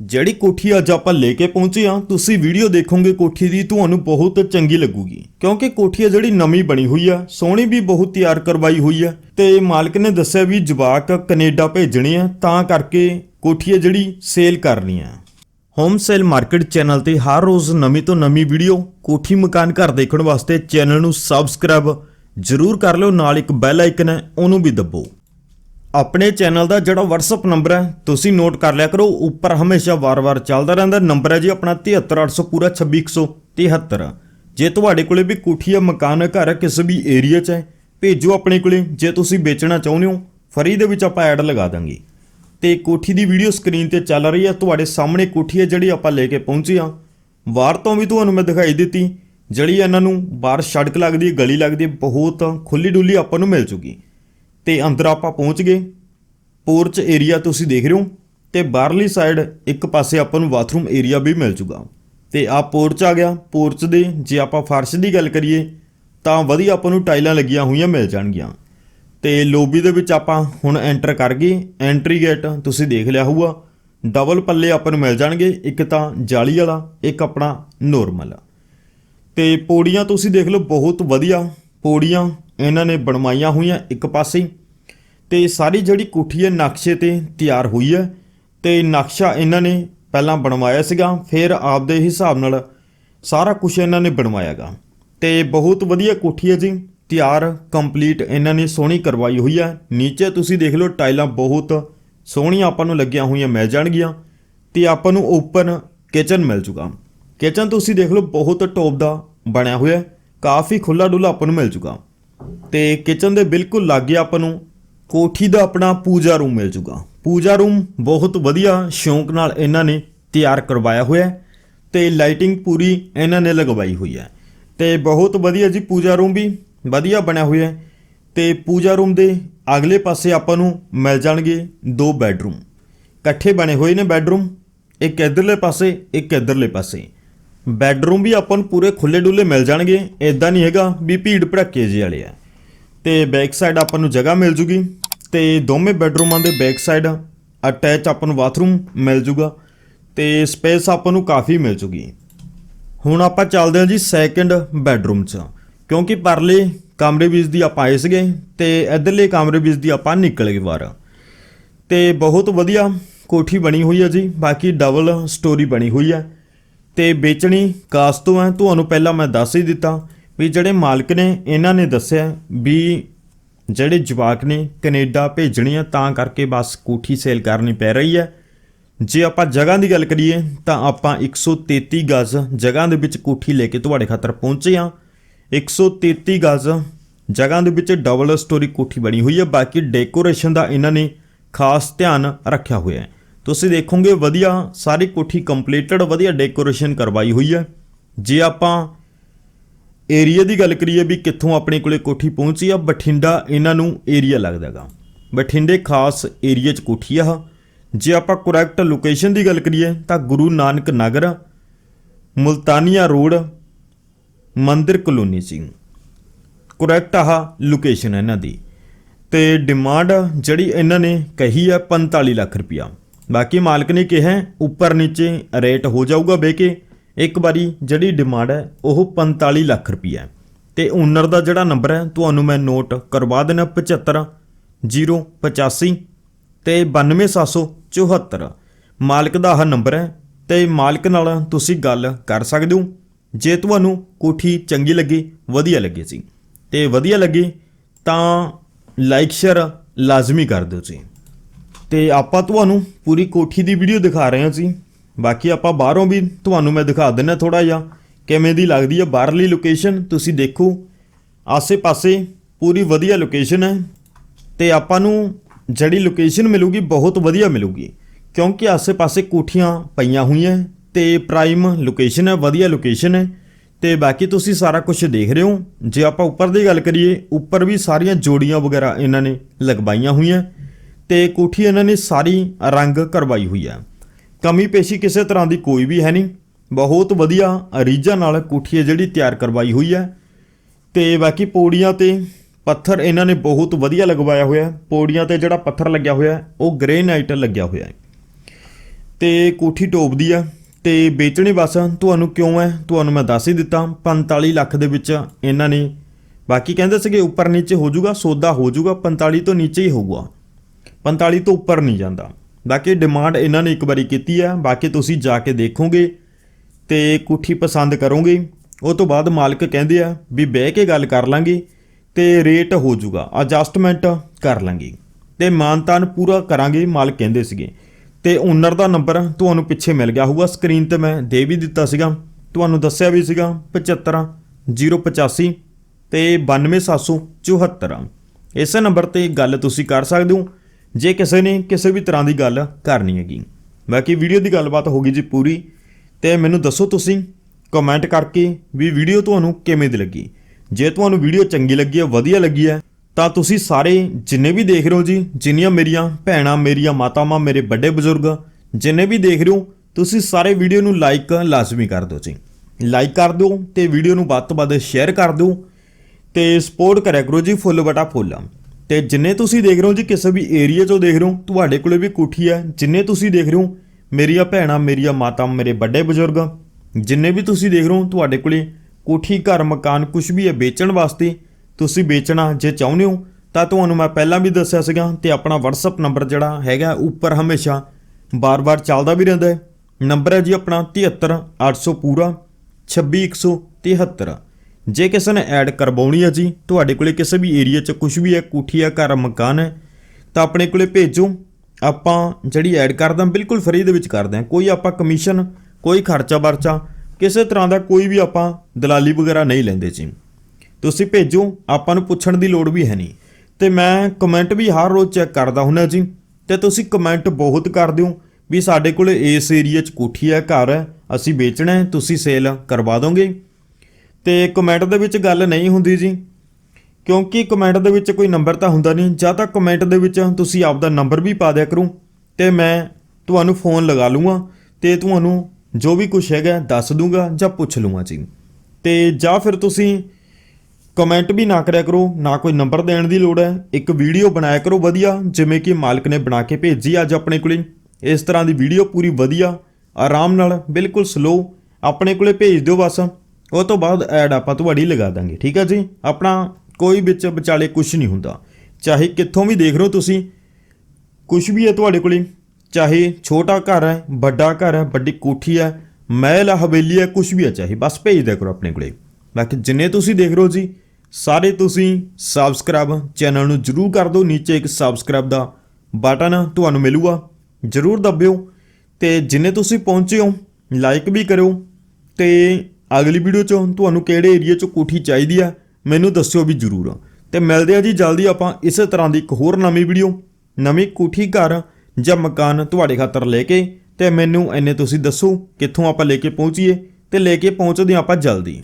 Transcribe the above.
ਜਿਹੜੀ ਕੋਠੀ ਅੱਜ ਆਪਾਂ ਲੈ ਕੇ ਪਹੁੰਚੇ ਆ ਤੁਸੀਂ ਵੀਡੀਓ ਦੇਖੋਗੇ ਕੋਠੀ ਦੀ, ਤੁਹਾਨੂੰ ਬਹੁਤ ਚੰਗੀ ਲੱਗੂਗੀ। ਕਿਉਂਕਿ ਕੋਠੀ ਆ ਜਿਹੜੀ ਨਵੀਂ ਬਣੀ ਹੋਈ ਆ, ਸੋਹਣੀ ਵੀ ਬਹੁਤ ਤਿਆਰ ਕਰਵਾਈ ਹੋਈ ਆ। ਤੇ ਮਾਲਕ ਨੇ ਦੱਸਿਆ ਵੀ ਜਵਾਕ ਕੈਨੇਡਾ ਭੇਜਣੇ ਆ, ਤਾਂ ਕਰਕੇ ਕੋਠੀ ਆ ਜਿਹੜੀ ਸੇਲ ਕਰਨੀ ਆ। ਹੋਮ ਸੇਲ ਮਾਰਕੀਟ ਚੈਨਲ ਤੇ ਹਰ ਰੋਜ਼ ਨਵੀਂ ਤੋਂ ਨਵੀਂ ਵੀਡੀਓ, ਕੋਠੀ ਮਕਾਨ ਘਰ ਦੇਖਣ ਵਾਸਤੇ ਚੈਨਲ ਨੂੰ ਸਬਸਕ੍ਰਾਈਬ ਜ਼ਰੂਰ ਕਰ ਲਿਓ, ਨਾਲ ਇੱਕ ਬੈਲ ਆਈਕਨ ਹੈ ਉਹਨੂੰ ਵੀ ਦੱਬੋ। ਆਪਣੇ ਚੈਨਲ ਦਾ ਜਿਹੜਾ WhatsApp ਨੰਬਰ ਹੈ, ਤੁਸੀਂ ਨੋਟ ਕਰ ਲਿਆ ਕਰੋ, ਉੱਪਰ ਹਮੇਸ਼ਾ ਵਾਰ-ਵਾਰ ਚੱਲਦਾ ਰਹਿੰਦਾ, ਨੰਬਰ ਹੈ ਜੀ ਆਪਣਾ 73800 ਪੂਰਾ 26173 ਜੇ ਤੁਹਾਡੇ ਕੋਲੇ ਵੀ ਕੋਠੀ ਜਾਂ ਮਕਾਨ, ਘਰ, ਕਿਸੇ ਵੀ ਏਰੀਆ 'ਚ ਹੈ, ਭੇਜੋ ਆਪਣੇ ਕੋਲੇ, ਜੇ ਤੁਸੀਂ ਵੇਚਣਾ ਚਾਹੁੰਦੇ ਹੋ ਫਰੀ ਦੇ ਵਿੱਚ ਆਪਾਂ ਐਡ ਲਗਾ ਦਾਂਗੇ। ਤੇ ਕੋਠੀ ਦੀ ਵੀਡੀਓ ਸਕਰੀਨ ਤੇ ਚੱਲ ਰਹੀ ਹੈ, ਤੁਹਾਡੇ ਸਾਹਮਣੇ ਕੋਠੀ ਹੈ ਜਿਹੜੀ ਆਪਾਂ ਲੈ ਕੇ ਪਹੁੰਚੇ ਆ ਬਾਹਰ ਤੋਂ ਵੀ ਤੁਹਾਨੂੰ ਮੈਂ ਦਿਖਾਈ ਦਿੱਤੀ, ਜਿਹੜੀ ਇਹਨਾਂ ਨੂੰ ਬਾਹਰ ਸੜਕ ਲੱਗਦੀ ਹੈ, ਗਲੀ ਲੱਗਦੀ ਬਹੁਤ ਖੁੱਲੀ ਡੁੱਲੀ ਆਪਾਂ ਨੂੰ ਮਿਲ ਚੁੱਕੀ। ਤੇ ਅੰਦਰ ਆਪਾਂ ਪਹੁੰਚ ਗਏ। ਪੋਰਚ ਏਰੀਆ ਤੁਸੀਂ ਦੇਖ ਰਹੇ ਹੋ ਤੇ ਬਾਹਰਲੀ ਸਾਈਡ ਇੱਕ ਪਾਸੇ ਆਪਾਂ ਨੂੰ ਬਾਥਰੂਮ ਏਰੀਆ ਵੀ ਮਿਲ ਜੂਗਾ ਤੇ ਆ ਪੋਰਚ ਆ ਗਿਆ। ਪੋਰਚ ਦੇ ਜੇ ਆਪਾਂ ਫਰਸ਼ ਦੀ ਗੱਲ ਕਰੀਏ ਤਾਂ ਵਧੀਆ ਆਪਾਂ ਨੂੰ ਟਾਈਲਾਂ ਲੱਗੀਆਂ ਹੋਈਆਂ ਮਿਲ ਜਾਣਗੀਆਂ। ਤੇ ਲੋਬੀ ਦੇ ਵਿੱਚ ਆਪਾਂ ਹੁਣ ਐਂਟਰ ਕਰ ਗਏ। ਐਂਟਰੀ ਗੇਟ ਤੁਸੀਂ ਦੇਖ ਲਿਆ ਹੋਊਗਾ। ਡਬਲ ਪੱਲੇ ਆਪਾਂ ਨੂੰ ਮਿਲ ਜਾਣਗੇ। ਇੱਕ ਤਾਂ ਜਾਲੀ ਵਾਲਾ, ਇੱਕ ਆਪਣਾ ਨੋਰਮਲ ਤੇ ਪੌੜੀਆਂ ਤੁਸੀਂ ਦੇਖ ਲਓ, ਬਹੁਤ ਵਧੀਆ ਪੌੜੀਆਂ ਇਹਨਾਂ ਨੇ ਬਣਵਾਈਆਂ ਹੋਈਆਂ ਇੱਕ ਪਾਸੇ। ਤੇ ਸਾਰੀ ਜਿਹੜੀ ਕੋਠੀ ਹੈ ਨਕਸ਼ੇ ਤੇ ਤਿਆਰ ਹੋਈ ਹੈ ਤੇ ਨਕਸ਼ਾ ਇਹਨਾਂ ਨੇ ਪਹਿਲਾਂ ਬਣਵਾਇਆ ਸੀਗਾ, ਫਿਰ ਆਪਦੇ ਹਿਸਾਬ ਨਾਲ ਸਾਰਾ ਕੁਝ ਇਹਨਾਂ ਨੇ ਬਣਵਾਇਆਗਾ। ਤੇ ਬਹੁਤ ਵਧੀਆ ਕੋਠੀ ਹੈ ਜੀ, ਤਿਆਰ, ਕੰਪਲੀਟ ਇਹਨਾਂ ਨੇ ਸੋਹਣੀ ਕਰਵਾਈ ਹੋਈ ਹੈ। ਨੀਚੇ ਤੁਸੀਂ ਦੇਖ ਲਓ ਟਾਈਲਾਂ ਬਹੁਤ ਸੋਹਣੀਆਂ ਆਪਾਂ ਨੂੰ ਲੱਗੀਆਂ ਹੋਈਆਂ, ਮਿਲ ਜਾਣਗੀਆਂ ਤੇ ਆਪਾਂ ਨੂੰ ਓਪਨ ਕਿਚਨ ਮਿਲ ਜੂਗਾ। ਕਿਚਨ ਤੁਸੀਂ ਦੇਖ ਲਓ ਬਹੁਤ ਟੌਪ ਦਾ ਬਣਿਆ ਹੋਇਆ ਕਾਫੀ ਖੁੱਲਾ ਡੁੱਲਾ ਆਪਾਂ ਨੂੰ ਮਿਲ ਜੂਗਾ। ਤੇ ਕਿਚਨ ਦੇ ਬਿਲਕੁਲ ਲਾਗੇ ਆਪਾਂ ਨੂੰ ਕੋਠੀ ਦਾ ਆਪਣਾ ਪੂਜਾ ਰੂਮ ਮਿਲ ਜੂਗਾ। ਪੂਜਾ ਰੂਮ ਬਹੁਤ ਵਧੀਆ ਸ਼ੌਂਕ ਨਾਲ ਇਹਨਾਂ ਨੇ ਤਿਆਰ ਕਰਵਾਇਆ ਹੋਇਆ ਹੈ ਤੇ ਲਾਈਟਿੰਗ ਪੂਰੀ ਇਹਨਾਂ ਨੇ ਲਗਵਾਈ ਹੋਈ ਹੈ। ਤੇ ਬਹੁਤ ਵਧੀਆ ਜੀ ਪੂਜਾ ਰੂਮ ਵੀ ਵਧੀਆ ਬਣਿਆ ਹੋਇਆ ਹੈ ਤੇ ਪੂਜਾ ਰੂਮ ਦੇ ਅਗਲੇ ਪਾਸੇ ਆਪਾਂ ਨੂੰ ਮਿਲ ਜਾਣਗੇ ਦੋ ਬੈੱਡਰੂਮ ਇਕੱਠੇ ਬਣੇ ਹੋਏ ਨੇ ਬੈੱਡਰੂਮ ਇੱਕ ਇਧਰਲੇ ਪਾਸੇ, ਇੱਕ ਇਧਰਲੇ ਪਾਸੇ। ਬੈੱਡਰੂਮ ਵੀ ਆਪਾਂ ਨੂੰ ਪੂਰੇ ਖੁੱਲੇ ਡੁੱਲੇ ਮਿਲ ਜਾਣਗੇ ਇਦਾਂ ਨਹੀਂ ਹੈਗਾ ਵੀ ਭੀੜ ਭੜੱਕੇ ਜਿਹੇ ਵਾਲੇ ਆ। ਤੇ ਬੈਕ ਸਾਈਡ ਆਪਾਂ ਨੂੰ ਜਗ੍ਹਾ ਮਿਲ ਜੂਗੀ ਤੇ ਦੋਵੇਂ ਬੈਡਰੂਮਾਂ ਦੇ ਬੈਕ ਸਾਈਡ ਅਟੈਚ ਆਪਾਂ ਨੂੰ ਬਾਥਰੂਮ ਮਿਲ ਜੂਗਾ ਤੇ ਸਪੇਸ ਆਪਾਂ ਨੂੰ ਕਾਫੀ ਮਿਲ ਜੂਗੀ। ਹੁਣ ਆਪਾਂ ਚੱਲਦੇ ਹਾਂ ਜੀ ਸੈਕੰਡ ਬੈਡਰੂਮ 'ਚ, ਕਿਉਂਕਿ ਪਰਲੇ ਕਮਰੇ ਵਿੱਚ ਦੀ ਆਪਾਂ ਆਏ ਸੀਗੇ ਤੇ ਇਧਰਲੇ ਕਮਰੇ ਵਿੱਚ ਦੀ ਆਪਾਂ ਨਿਕਲ ਗਏ ਬਾਹਰ। ਤੇ ਬਹੁਤ ਵਧੀਆ ਕੋਠੀ ਬਣੀ ਹੋਈ ਹੈ ਜੀ, ਬਾਕੀ ਡਬਲ ਸਟੋਰੀ ਬਣੀ ਹੋਈ ਹੈ। ਤੇ ਵੇਚਣੀ ਕਾਸ ਤੋਂ ਹੈ, ਤੁਹਾਨੂੰ ਪਹਿਲਾਂ ਮੈਂ ਦੱਸ ਹੀ ਦਿੱਤਾ ਵੀ ਜਿਹੜੇ ਮਾਲਕ ਨੇ, ਇਹਨਾਂ ਨੇ ਦੱਸਿਆ ਵੀ ਜਿਹੜੇ ਜਵਾਕ ਨੇ ਕੈਨੇਡਾ ਭੇਜਣੇ ਆ, ਤਾਂ ਕਰਕੇ ਬਸ ਕੋਠੀ ਸੇਲ ਕਰਨੀ ਪੈ ਰਹੀ ਹੈ ਜੇ ਆਪਾਂ ਜਗ੍ਹਾ ਦੀ ਗੱਲ ਕਰੀਏ, ਤਾਂ ਆਪਾਂ 133 ਗਜ਼ ਜਗ੍ਹਾ ਦੇ ਵਿੱਚ ਕੋਠੀ ਲੈ ਕੇ ਤੁਹਾਡੇ ਖਾਤਰ ਪਹੁੰਚੇ ਆ। 133 ਗਜ਼ ਜਗ੍ਹਾ ਦੇ ਵਿੱਚ ਡਬਲ ਸਟੋਰੀ ਕੋਠੀ ਬਣੀ ਹੋਈ ਹੈ ਬਾਕੀ ਡੈਕੋਰੇਸ਼ਨ ਦਾ ਇਹਨਾਂ ਨੇ ਖਾਸ ਧਿਆਨ ਰੱਖਿਆ ਹੋਇਆ ਹੈ। ਤੁਸੀਂ ਦੇਖੋਗੇ, ਵਧੀਆ ਸਾਰੀ ਕੋਠੀ ਕੰਪਲੀਟਡ, ਵਧੀਆ ਡੈਕੋਰੇਸ਼ਨ ਕਰਵਾਈ ਹੋਈ ਹੈ ਜੇ ਆਪਾਂ ਏਰੀਆ ਦੀ ਗੱਲ ਕਰੀਏ ਵੀ ਕਿੱਥੋਂ ਆਪਣੇ ਕੋਲੇ ਕੋਠੀ ਪਹੁੰਚੀ ਆ, ਬਠਿੰਡਾ ਇਹਨਾਂ ਨੂੰ ਏਰੀਆ ਲੱਗਦਾਗਾ ਬਠਿੰਡੇ ਖਾਸ ਏਰੀਆ 'ਚ ਕੋਠੀ ਆ ਜੇ ਆਪਾਂ ਕਰੈਕਟ ਲੋਕੇਸ਼ਨ ਦੀ ਗੱਲ ਕਰੀਏ ਤਾਂ Guru Nanak Nagar, Multania road, Mandir colony Singh. Correct ਆਹ ਲੋਕੇਸ਼ਨ ਹੈ ਇਹਨਾਂ ਦੀ। ਤੇ ਡਿਮਾਂਡ ਜਿਹੜੀ ਇਹਨਾਂ ਨੇ ਕਹੀ ਹੈ 45 ਲੱਖ ਰੁਪਇਆ। ਬਾਕੀ ਮਾਲਕ ਨੇ ਕਿਹਾ ਉੱਪਰ ਨੀਚੇ ਰੇਟ ਹੋ ਜਾਊਗਾ ਬੇ ਕੇ। ਇੱਕ ਵਾਰੀ ਜਿਹੜੀ ਡਿਮਾਂਡ ਹੈ, ਉਹ 45 ਲੱਖ ਰੁਪਇਆ ਹੈ। ਤੇ ਓਨਰ ਦਾ ਜਿਹੜਾ ਨੰਬਰ ਹੈ, ਤੁਹਾਨੂੰ ਮੈਂ ਨੋਟ ਕਰਵਾ ਦੇਣਾ 75 085 ਤੇ 92774 ਮਾਲਕ ਦਾ ਆਹ ਨੰਬਰ ਹੈ ਤੇ ਮਾਲਕ ਨਾਲ ਤੁਸੀਂ ਗੱਲ ਕਰ ਸਕਦੇ ਹੋ। ਜੇ ਤੁਹਾਨੂੰ ਕੋਠੀ ਚੰਗੀ ਲੱਗੇ, ਵਧੀਆ ਲੱਗੇ ਸੀ, ਤੇ ਵਧੀਆ ਲੱਗੇ, ਤਾਂ ਲਾਈਕ ਸ਼ੇਅਰ ਲਾਜ਼ਮੀ ਕਰ ਦਿਓ ਜੀ। ਤੇ ਆਪਾਂ ਤੁਹਾਨੂੰ ਪੂਰੀ ਕੋਠੀ ਦੀ ਵੀਡੀਓ ਦਿਖਾ ਰਹੇ ਹਾਂ ਜੀ। ਬਾਕੀ ਆਪਾਂ ਬਾਹਰੋਂ ਵੀ ਤੁਹਾਨੂੰ ਮੈਂ ਦਿਖਾ ਦਿੰਦਾ ਥੋੜਾ ਜਿਹਾ। ਕਿਵੇਂ ਦੀ ਲੱਗਦੀ ਹੈ ਬਾਹਰਲੀ ਲੋਕੇਸ਼ਨ ਤੁਸੀਂ ਦੇਖੋ। ਆਸੇ-ਪਾਸੇ ਪੂਰੀ ਵਧੀਆ ਲੋਕੇਸ਼ਨ ਹੈ ਤੇ ਆਪਾਂ ਨੂੰ ਜਿਹੜੀ ਲੋਕੇਸ਼ਨ ਮਿਲੂਗੀ, ਬਹੁਤ ਵਧੀਆ ਮਿਲੂਗੀ। ਕਿਉਂਕਿ ਆਸੇ-ਪਾਸੇ ਕੋਠੀਆਂ ਪਈਆਂ ਹੋਈਆਂ ਤੇ ਪ੍ਰਾਈਮ ਲੋਕੇਸ਼ਨ ਹੈ, ਵਧੀਆ ਲੋਕੇਸ਼ਨ ਹੈ। ਤੇ ਬਾਕੀ ਤੁਸੀਂ ਸਾਰਾ ਕੁਝ ਦੇਖ ਰਹੇ ਹੋ। ਜੇ ਆਪਾਂ ਉੱਪਰ ਦੀ ਗੱਲ ਕਰੀਏ, ਉੱਪਰ ਵੀ ਸਾਰੀਆਂ ਜੋੜੀਆਂ ਵਗੈਰਾ ਇਹਨਾਂ ਨੇ ਲਗਵਾਈਆਂ ਹੋਈਆਂ। ਤੇ ਕੋਠੀ ਇਹਨਾਂ ਨੇ ਸਾਰੀ ਰੰਗ ਕਰਵਾਈ ਹੋਈ ਹੈ। ਕਮੀ ਪੇਸ਼ੀ ਕਿਸੇ ਤਰ੍ਹਾਂ ਦੀ ਕੋਈ ਵੀ ਹੈ ਨਹੀਂ। ਬਹੁਤ ਵਧੀਆ ਰੀਝਾਂ ਨਾਲ ਕੋਠੀ ਹੈ ਜਿਹੜੀ ਤਿਆਰ ਕਰਵਾਈ ਹੋਈ ਹੈ। ਤੇ ਬਾਕੀ ਪੌੜੀਆਂ ਤੇ ਪੱਥਰ ਇਹਨਾਂ ਨੇ ਬਹੁਤ ਵਧੀਆ ਲਗਵਾਇਆ ਹੋਇਆ ਪੌੜੀਆਂ ਤੇ ਜਿਹੜਾ ਪੱਥਰ ਲੱਗਿਆ ਹੋਇਆ ਹੈ, ਉਹ ਗ੍ਰੇਨਾਈਟ ਲੱਗਿਆ ਹੋਇਆ ਹੈ। ਤੇ ਕੋਠੀ ਟੋਪਦੀ ਆ ਤੇ ਵੇਚਣੀ ਬਸ ਤੁਹਾਨੂੰ ਕਿਉਂ ਹੈ? ਤੁਹਾਨੂੰ ਮੈਂ ਦੱਸ ਹੀ ਦਿੱਤਾ 45 ਲੱਖ ਦੇ ਵਿੱਚ ਇਹਨਾਂ ਨੇ। ਬਾਕੀ ਕਹਿੰਦੇ ਸੀਗੇ ਉੱਪਰ ਨੀਚੇ ਹੋ ਜਾਊਗਾ, ਸੌਦਾ ਹੋ ਜਾਊਗਾ 45 ਤੋਂ ਨੀਚੇ ਹੀ ਹੋਊਗਾ। 45 ਤੋਂ ਉੱਪਰ ਨਹੀਂ ਜਾਂਦਾ। ਬਾਕੀ ਡਿਮਾਂਡ ਇਹਨਾਂ ਨੇ ਇੱਕ ਵਾਰੀ ਕੀਤੀ ਹੈ ਬਾਕੀ ਤੁਸੀਂ ਜਾ ਕੇ ਦੇਖੋਗੇ ਤੇ ਕੋਠੀ ਪਸੰਦ ਕਰੋਗੇ। ਉਹ ਤੋਂ ਬਾਅਦ ਮਾਲਕ ਕਹਿੰਦੇ ਆ ਵੀ ਬਹਿ ਕੇ ਗੱਲ ਕਰ ਲਾਂਗੇ ਤੇ ਰੇਟ ਹੋ ਜਾਊਗਾ ਐਡਜਸਟਮੈਂਟ ਕਰ ਲਾਂਗੇ। ਤੇ ਮਾਨਤਾਨ ਪੂਰਾ ਕਰਾਂਗੇ, ਮਾਲਕ ਕਹਿੰਦੇ ਸੀਗੇ। ਤੇ ਓਨਰ ਦਾ ਨੰਬਰ ਤੁਹਾਨੂੰ ਪਿੱਛੇ ਮਿਲ ਗਿਆ ਹੋਊਗਾ ਸਕਰੀਨ ਤੇ ਮੈਂ ਦੇ ਵੀ ਦਿੱਤਾ ਸੀਗਾ। ਤੁਹਾਨੂੰ ਦੱਸਿਆ ਵੀ ਸੀਗਾ 75 085 ਤੇ 92774 ਇਸੇ ਨੰਬਰ ਤੇ ਗੱਲ ਤੁਸੀਂ ਕਰ ਸਕਦੇ ਹੋ। ਜੇ ਕਿਸੇ ਨੇ ਕਿਸੇ ਵੀ ਤਰ੍ਹਾਂ ਦੀ ਗੱਲ ਕਰਨੀ ਹੈਗੀ। ਬਾਕੀ ਵੀਡੀਓ ਦੀ ਗੱਲਬਾਤ ਹੋ ਗਈ ਜੀ ਪੂਰੀ। ਤੇ ਮੈਨੂੰ ਦੱਸੋ ਤੁਸੀਂ ਕਮੈਂਟ ਕਰਕੇ ਵੀ ਵੀਡੀਓ ਤੁਹਾਨੂੰ ਕਿਵੇਂ ਦੀ ਲੱਗੀ। ਜੇ ਤੁਹਾਨੂੰ ਵੀਡੀਓ ਚੰਗੀ ਲੱਗੀ ਹੈ, ਵਧੀਆ ਲੱਗੀ ਹੈ, ਤਾਂ ਤੁਸੀਂ ਸਾਰੇ ਜਿੰਨੇ ਵੀ ਦੇਖ ਰਹੇ ਹੋ ਜੀ, ਜਿੰਨੀਆਂ ਮੇਰੀਆਂ ਭੈਣਾਂ, ਮੇਰੀਆਂ ਮਾਤਾਵਾਂ, ਮੇਰੇ ਵੱਡੇ ਬਜ਼ੁਰਗ, ਜਿੰਨੇ ਵੀ ਦੇਖ ਰਹੇ ਹੋ, ਤੁਸੀਂ ਸਾਰੇ ਵੀਡੀਓ ਨੂੰ ਲਾਈਕ ਲਾਜ਼ਮੀ ਕਰ ਦਿਓ ਜੀ। ਲਾਈਕ ਕਰ ਦਿਓ ਤੇ ਵੀਡੀਓ ਨੂੰ ਵੱਧ ਤੋਂ ਵੱਧ ਸ਼ੇਅਰ ਕਰ ਦਿਓ। ਤੇ ਸਪੋਰਟ ਕਰਿਆ ਕਰੋ ਜੀ ਫੁੱਲ ਬਟਾ ਫੁੱਲ। ਤੇ ਜਿੰਨੇ ਤੁਸੀਂ ਦੇਖ ਰਹੇ ਹੋ ਜੀ ਕਿਸੇ ਵੀ ਏਰੀਆ 'ਚੋਂ ਦੇਖ ਰਹੇ ਹੋ, ਤੁਹਾਡੇ ਕੋਲੇ ਵੀ ਕੋਠੀ ਹੈ, ਜਿੰਨੇ ਤੁਸੀਂ ਦੇਖ ਰਹੇ ਹੋ, ਮੇਰੀਆਂ ਭੈਣਾਂ, ਮੇਰੀਆਂ ਮਾਤਾ, ਮੇਰੇ ਵੱਡੇ ਬਜ਼ੁਰਗ, ਜਿੰਨੇ ਵੀ ਤੁਸੀਂ ਦੇਖ ਰਹੇ ਹੋ, ਤੁਹਾਡੇ ਕੋਲੇ ਕੋਠੀ, ਘਰ, ਮਕਾਨ ਕੁਝ ਵੀ ਹੈ ਵੇਚਣ ਵਾਸਤੇ, ਤੁਸੀਂ ਵੇਚਣਾ ਜੇ ਚਾਹੁੰਦੇ ਹੋ, ਤਾਂ ਤੁਹਾਨੂੰ ਮੈਂ ਪਹਿਲਾਂ ਵੀ ਦੱਸਿਆ ਸੀਗਾ ਤੇ ਆਪਣਾ WhatsApp ਨੰਬਰ ਜਿਹੜਾ ਹੈਗਾ ਉੱਪਰ ਹਮੇਸ਼ਾ ਬਾਰ-ਬਾਰ ਚੱਲਦਾ ਵੀ ਰਹਿੰਦਾ ਹੈ। ਨੰਬਰ ਹੈ ਜੀ ਆਪਣਾ 73800 ਪੂਰਾ 26173 ਜੇ ਕਿਸੇ ਨੇ ਐਡ ਕਰਵਾਉਣੀ ਹੈ ਜੀ, ਤੁਹਾਡੇ ਕੋਲੇ ਕਿਸੇ ਵੀ ਏਰੀਆ 'ਚ ਕੁਝ ਵੀ ਹੈ, ਕੋਠੀ ਹੈ, ਘਰ, ਮਕਾਨ ਹੈ, ਤਾਂ ਆਪਣੇ ਕੋਲੇ ਭੇਜੋ। ਆਪਾਂ ਜਿਹੜੀ ਐਡ ਕਰਦੇ ਹਾਂ, ਬਿਲਕੁਲ ਫ੍ਰੀ ਦੇ ਵਿੱਚ ਕਰਦੇ ਹਾਂ। ਕੋਈ ਆਪਾਂ ਕਮਿਸ਼ਨ ਕੋਈ ਖਰਚਾ ਵਰਚਾ, ਕਿਸੇ ਤਰ੍ਹਾਂ ਦਾ ਕੋਈ ਵੀ ਆਪਾਂ ਦਲਾਲੀ ਵਗੈਰਾ ਨਹੀਂ ਲੈਂਦੇ ਜੀ। ਤੁਸੀਂ ਭੇਜੋ, ਆਪਾਂ ਨੂੰ ਪੁੱਛਣ ਦੀ ਲੋੜ ਵੀ ਹੈ ਨਹੀਂ। ਤੇ ਮੈਂ ਕਮੈਂਟ ਵੀ ਹਰ ਰੋਜ਼ ਚੈੱਕ ਕਰਦਾ ਹੁੰਦਾ ਜੀ। ਤੇ ਤੁਸੀਂ ਕਮੈਂਟ ਬਹੁਤ ਕਰਦੇ ਹੋ ਵੀ ਸਾਡੇ ਕੋਲ ਇਸ ਏਰੀਆ 'ਚ ਕੋਠੀ ਹੈ, ਘਰ ਹੈ, ਅਸੀਂ ਵੇਚਣਾ ਹੈ, ਤੁਸੀਂ ਸੇਲ ਕਰਵਾ ਦੋਗੇ। ਤੇ ਕਮੈਂਟ ਦੇ ਵਿੱਚ ਗੱਲ ਨਹੀਂ ਹੁੰਦੀ ਜੀ। ਕਿਉਂਕਿ ਕਮੈਂਟ ਦੇ ਵਿੱਚ ਕੋਈ ਨੰਬਰ ਤਾਂ ਹੁੰਦਾ ਨਹੀਂ। ਜਾਂ ਤਾਂ ਕਮੈਂਟ ਦੇ ਵਿੱਚ ਤੁਸੀਂ ਆਪਦਾ ਨੰਬਰ ਵੀ ਪਾ ਦਿਆ ਕਰੋ ਤੇ ਮੈਂ ਤੁਹਾਨੂੰ ਫੋਨ ਲਗਾ ਲੂੰਗਾ ਤੇ ਤੁਹਾਨੂੰ ਜੋ ਵੀ ਕੁਝ ਹੈਗਾ ਦੱਸ ਦੂੰਗਾ ਜਾਂ ਪੁੱਛ ਲੂੰਗਾ ਜੀ। ਤੇ ਜਾਂ ਫਿਰ ਤੁਸੀਂ ਕਮੈਂਟ ਵੀ ਨਾ ਕਰਿਆ ਕਰੋ, ਨਾ ਕੋਈ ਨੰਬਰ ਦੇਣ ਦੀ ਲੋੜ ਹੈ। ਇੱਕ ਵੀਡੀਓ ਬਣਾਇਆ ਕਰੋ ਵਧੀਆ, ਜਿਵੇਂ ਕਿ ਮਾਲਕ ਨੇ ਬਣਾ ਕੇ ਭੇਜੀ ਅੱਜ ਆਪਣੇ ਕੋਲੇ। ਇਸ ਤਰ੍ਹਾਂ ਦੀ ਵੀਡੀਓ ਪੂਰੀ ਵਧੀਆ, ਆਰਾਮ ਨਾਲ, ਬਿਲਕੁਲ ਸਲੋ ਆਪਣੇ ਕੋਲੇ ਭੇਜ ਦਿਓ ਬਸ। ਉਹ ਤੋਂ ਬਾਅਦ ਐਡ ਆਪਾਂ ਤੁਹਾਡੀ ਲਗਾ ਦਾਂਗੇ, ਠੀਕ ਆ ਜੀ? ਆਪਣਾ ਕੋਈ ਵਿੱਚ ਵਿਚਾਲੇ ਕੁਝ ਨਹੀਂ ਹੁੰਦਾ। ਚਾਹੇ ਕਿੱਥੋਂ ਵੀ ਦੇਖ ਰਹੇ ਹੋ ਤੁਸੀਂ ਕੁਝ ਵੀ ਹੈ ਤੁਹਾਡੇ ਕੋਲੇ, ਚਾਹੇ ਛੋਟਾ ਘਰ ਹੈ, ਵੱਡਾ ਘਰ ਹੈ, ਵੱਡੀ ਕੋਠੀ ਹੈ, ਮਹਿਲ ਹੈ, ਹਵੇਲੀ ਹੈ ਕੁਝ ਵੀ ਹੈ ਚਾਹੇ, ਬਸ ਭੇਜ ਦਿਆ ਕਰੋ ਆਪਣੇ ਕੋਲੇ। ਬਾਕੀ ਜਿੰਨੇ ਤੁਸੀਂ ਦੇਖ ਰਹੇ ਹੋ ਜੀ, ਸਾਰੇ ਤੁਸੀਂ ਸਬਸਕ੍ਰਾਈਬ ਚੈਨਲ ਨੂੰ ਜਰੂਰ ਕਰ ਦਿਓ, ਨੀਚੇ ਇੱਕ ਸਬਸਕ੍ਰਾਈਬ ਦਾ ਬਟਨ ਤੁਹਾਨੂੰ ਮਿਲੂਗਾ, ਜਰੂਰ ਦਬਿਓ। ਤੇ ਜਿੰਨੇ ਤੁਸੀਂ ਪਹੁੰਚੇ ਹੋ ਲਾਈਕ ਵੀ ਕਰਿਓ, ਤੇ ਅਗਲੀ ਵੀਡੀਓ 'ਚ ਤੁਹਾਨੂੰ ਕਿਹੜੇ ਏਰੀਆ 'ਚ ਕੋਠੀ ਚਾਹੀਦੀ ਆ, ਮੈਨੂੰ ਦੱਸਿਓ ਵੀ ਜਰੂਰ। ਤੇ ਮਿਲਦੇ ਆ ਜੀ ਜਲਦੀ ਆਪਾਂ ਇਸੇ ਤਰ੍ਹਾਂ ਦੀ ਇੱਕ ਹੋਰ ਨਵੀਂ ਵੀਡੀਓ ਨਵੀਂ ਕੋਠੀ ਘਰ ਜਾਂ ਮਕਾਨ ਤੁਹਾਡੇ ਖਾਤਰ ਲੈ ਕੇ, ਤੇ ਮੈਨੂੰ ਐਨੇ ਤੁਸੀਂ ਦੱਸੋ ਕਿੱਥੋਂ ਆਪਾਂ ਲੈ ਕੇ ਪਹੁੰਚੀਏ, ਤੇ ਲੈ ਕੇ ਪਹੁੰਚਦੇ ਹਾਂ ਆਪਾਂ ਜਲਦੀ।